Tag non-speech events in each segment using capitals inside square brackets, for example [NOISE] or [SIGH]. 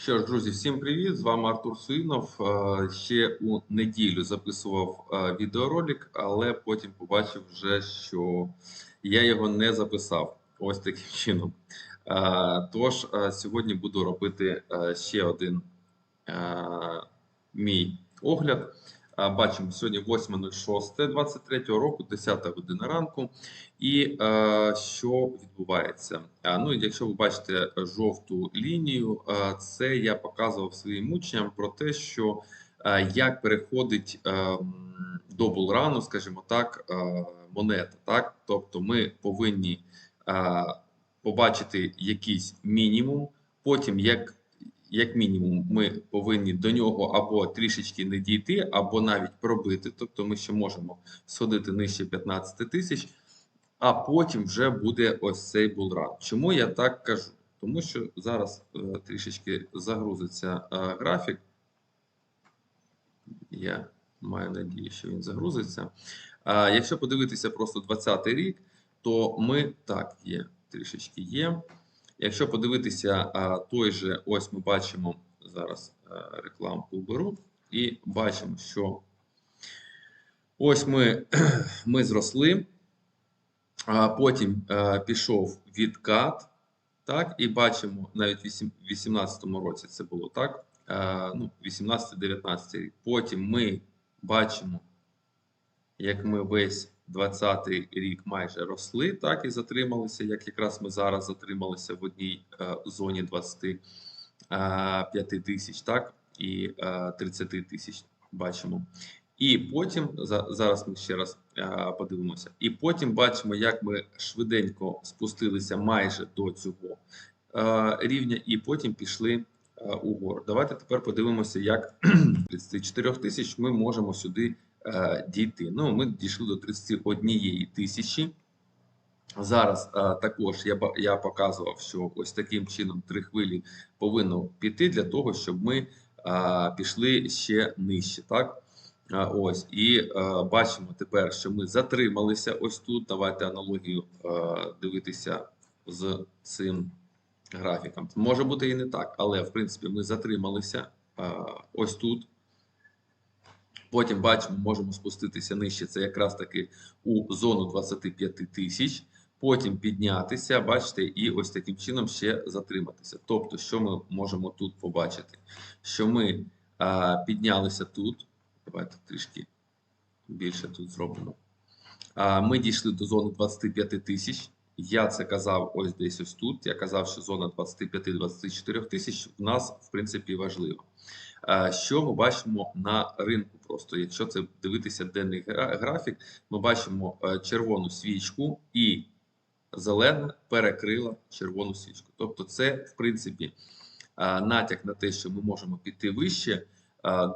Що ж, друзі, всім привіт! З вами Артур Суїнов. Е, Ще у неділю записував е, відеоролик, але потім побачив вже, що я його не записав. Ось таким [LAUGHS] чином. Е, Тож сьогодні буду робити ще один мій огляд. Бачимо сьогодні 8.06.23 року, 10 година ранку. І е, що відбувається? Ну, якщо ви бачите жовту лінію, е, це я показував своїм учням про те, що е, як переходить до булрану, скажімо так, монета. Так? Тобто ми повинні побачити якийсь мінімум, потім як. Як мінімум, ми повинні до нього або трішечки не дійти, або навіть пробити. Тобто ми ще можемо сходити нижче 15 тисяч, а потім вже буде ось цей булран. Чому я так кажу? Тому що зараз е, трішечки загрузиться е, графік. Я маю надію, що він загрузиться. А якщо подивитися просто 20-й рік, то ми так є, трішечки є. Якщо подивитися той же, ось ми бачимо зараз а, рекламку беру, і бачимо, що ось ми, [CLEARS THROAT] ми зросли, потім пішов відкат, так, і бачимо навіть в 2018 році це було так. Ну, 18-19 рік. Потім ми бачимо, як ми весь 20-й рік майже росли, так і затрималися, як якраз ми зараз затрималися в одній е, зоні 25 тисяч, так, і е, 30 тисяч бачимо. І потім за, зараз ми ще раз е, подивимося. І потім бачимо, як ми швиденько спустилися майже до цього е, рівня, і потім пішли е, угору. Давайте тепер подивимося, як [CLEARS THROAT] 34 тисяч ми можемо сюди е, дійти. Ну, ми дійшли до 31 тисячі. Зараз е, також я, я показував, що ось таким чином три хвилі повинно піти для того, щоб ми е, пішли ще нижче. Так? Е, ось, і е, бачимо тепер, що ми затрималися ось тут. Давайте аналогію е, дивитися з цим графіком. Може бути і не так, але в принципі ми затрималися е, ось тут. Потім бачимо, можемо спуститися нижче. Це якраз таки у зону 25 тисяч. Потім піднятися, бачите, і ось таким чином ще затриматися. Тобто, що ми можемо тут побачити? Що ми а, піднялися тут. Давайте трішки більше тут зробимо. А, ми дійшли до зони 25 тисяч. Я це казав ось десь ось тут. Я казав, що зона 25-24 тисяч в нас, в принципі, важлива. Е, Що ми бачимо на ринку? Просто якщо це дивитися денний графік, ми бачимо е, червону свічку і зелена перекрила червону свічку. Тобто, це в принципі е, натяк на те, що ми можемо піти вище,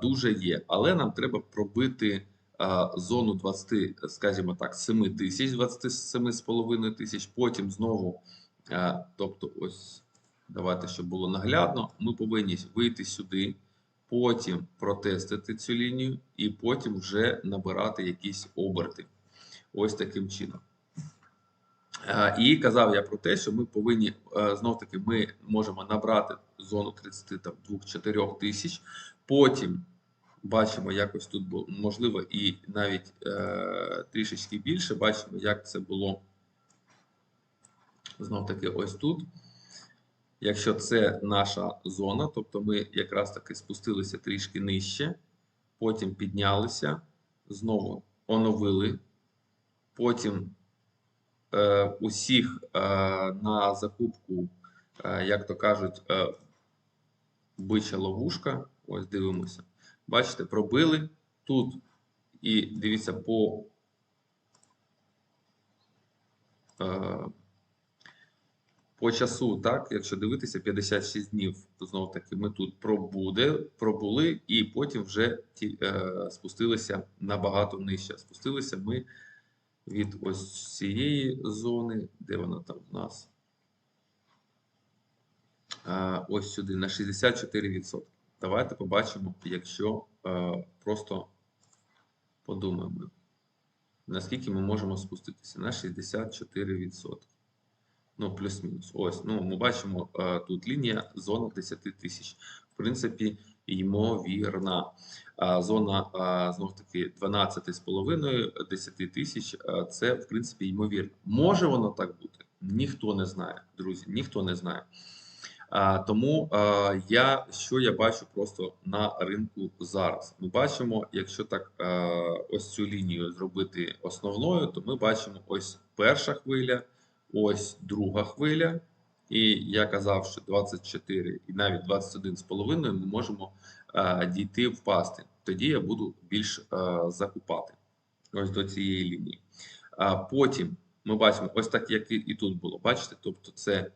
дуже є. Але нам треба пробити зону 20, скажімо так, 7 тисяч, 27,5 тисяч. Потім знову, тобто, ось давайте, щоб було наглядно, ми повинні вийти сюди потім протестити цю лінію і потім вже набирати якісь оберти. Ось таким чином. І казав я про те, що ми повинні знов таки ми можемо набрати зону 32-4 тисяч. Потім бачимо, якось тут було можливо і навіть е, трішечки більше. Бачимо, як це було знов таки ось тут. Якщо це наша зона, тобто ми якраз таки спустилися трішки нижче, потім піднялися, знову оновили, потім е, усіх е, на закупку, е, як то кажуть, е, бича ловушка. Ось дивимося. Бачите, пробили тут і дивіться по. Е, по часу, так, якщо дивитися 56 днів, то знову таки ми тут пробуде, пробули, і потім вже ті, е, спустилися набагато нижче. Спустилися ми від ось цієї зони, де вона там у нас? Е, ось сюди на 64%. Давайте побачимо, якщо е, просто подумаємо, наскільки ми можемо спуститися на 64%. Ну, плюс-мінус. Ось, ну, ми бачимо е, тут лінія зона 10 тисяч. В принципі, ймовірна. А зона а, знов таки 12,5 10 тисяч. а, Це в принципі ймовірно. Може воно так бути? Ніхто не знає, друзі. Ніхто не знає. А, тому я що я бачу просто на ринку зараз. Ми бачимо, якщо так ось цю лінію зробити основною, то ми бачимо ось перша хвиля, ось друга хвиля. І я казав, що 24 і навіть 21,5 ми можемо дійти впасти. Тоді я буду більш закупати ось до цієї лінії. Потім ми бачимо ось так, як і, тут було. Бачите? Тобто, це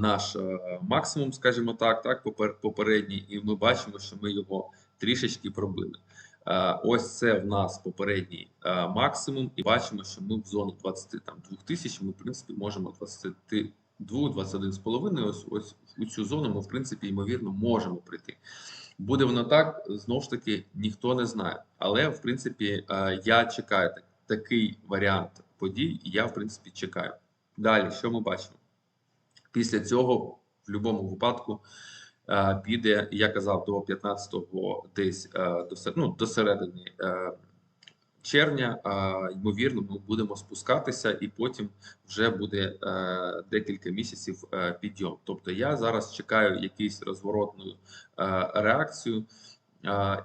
наш максимум, скажімо так, так, попередній, і ми бачимо, що ми його трішечки пробили. Ось це в нас попередній максимум, і бачимо, що ми в зону 22 тисяч, ми, в принципі, можемо 22, 21,5, ось, ось у цю зону ми, в принципі, ймовірно, можемо прийти. Буде воно так, знову ж таки, ніхто не знає. Але, в принципі, е, я чекаю такий варіант подій, і я, в принципі, чекаю. Далі, що ми бачимо? Після цього, в будь-якому випадку, е, піде, я казав, до 15-го десь е, до, ну, до середини е, червня, ймовірно, ми будемо спускатися, і потім вже буде декілька місяців підйом. Тобто я зараз чекаю якийсь розворотну реакцію,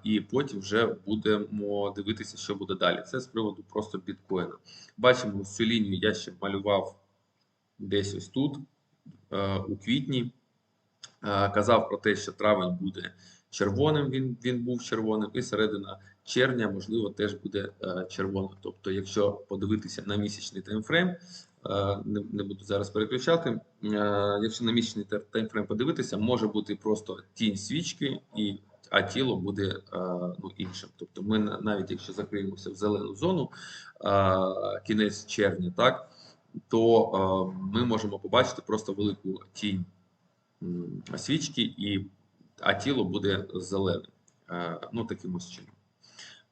і потім вже будемо дивитися, що буде далі. Це з приводу просто біткоїна. Бачимо цю лінію, я ще малював десь ось тут, у квітні. Е, Казав про те, що травень буде червоним, він, він був червоним, і середина червня, можливо, теж буде е, червоним. Тобто, якщо подивитися на місячний таймфрейм, е, не, не буду зараз переключати. е, Якщо на місячний таймфрейм подивитися, може бути просто тінь свічки, і, а тіло буде е, ну, іншим. Тобто, ми навіть якщо закриємося в зелену зону, е, кінець червня, так, то е, ми можемо побачити просто велику тінь свічки, і, а тіло буде зеленим. Е, Ну, таким ось чином.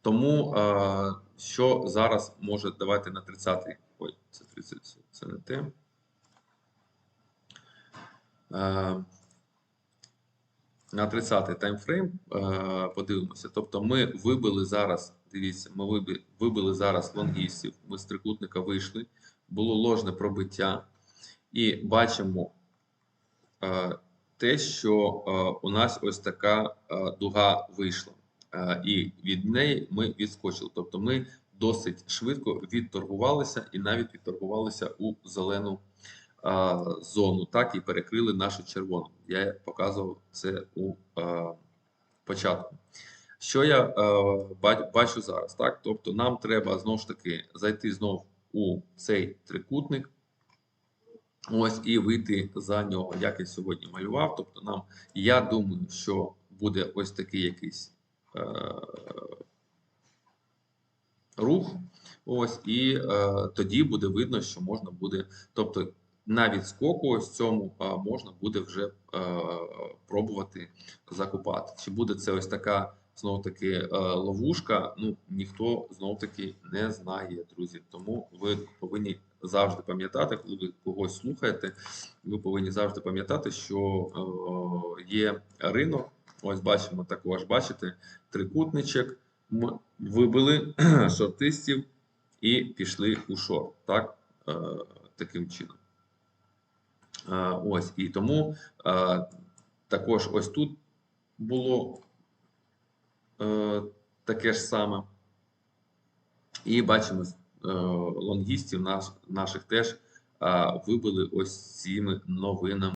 Тому е, що зараз може давати на 30-й. Ой, це 30, це не те. На 30-й таймфрейм подивимося. Тобто ми вибили зараз, дивіться, ми вибили зараз лонгістів, ми з трикутника вийшли, було ложне пробиття, і бачимо е, те, що е, у нас ось така е, дуга вийшла. І від неї ми відскочили. Тобто ми досить швидко відторгувалися і навіть відторгувалися у зелену зону, так і перекрили нашу червону. Я показував це у початку. Що я бачу зараз? Так? Тобто нам треба знову ж таки зайти знов у цей трикутник. Ось і вийти за нього, як я сьогодні малював. Тобто, нам, я думаю, що буде ось такий якийсь е, рух. Ось, і е, тоді буде видно, що можна буде. Тобто, на відскоку ось цьому е, можна буде вже е, пробувати закупати. Чи буде це ось така знову таки е, ловушка? Ну ніхто знов таки не знає, друзі. Тому ви повинні завжди пам'ятати, коли ви когось слухаєте, ви повинні завжди пам'ятати, що е, є ринок. Ось бачимо також, бачите, трикутничок. Ми вибили [CLEARS THROAT] шортистів і пішли у шорт. Так? Е, таким чином. Ось і тому також ось тут було таке ж саме. І бачимо, е, лонгістів наш, наших теж е, вибили ось цими новинами.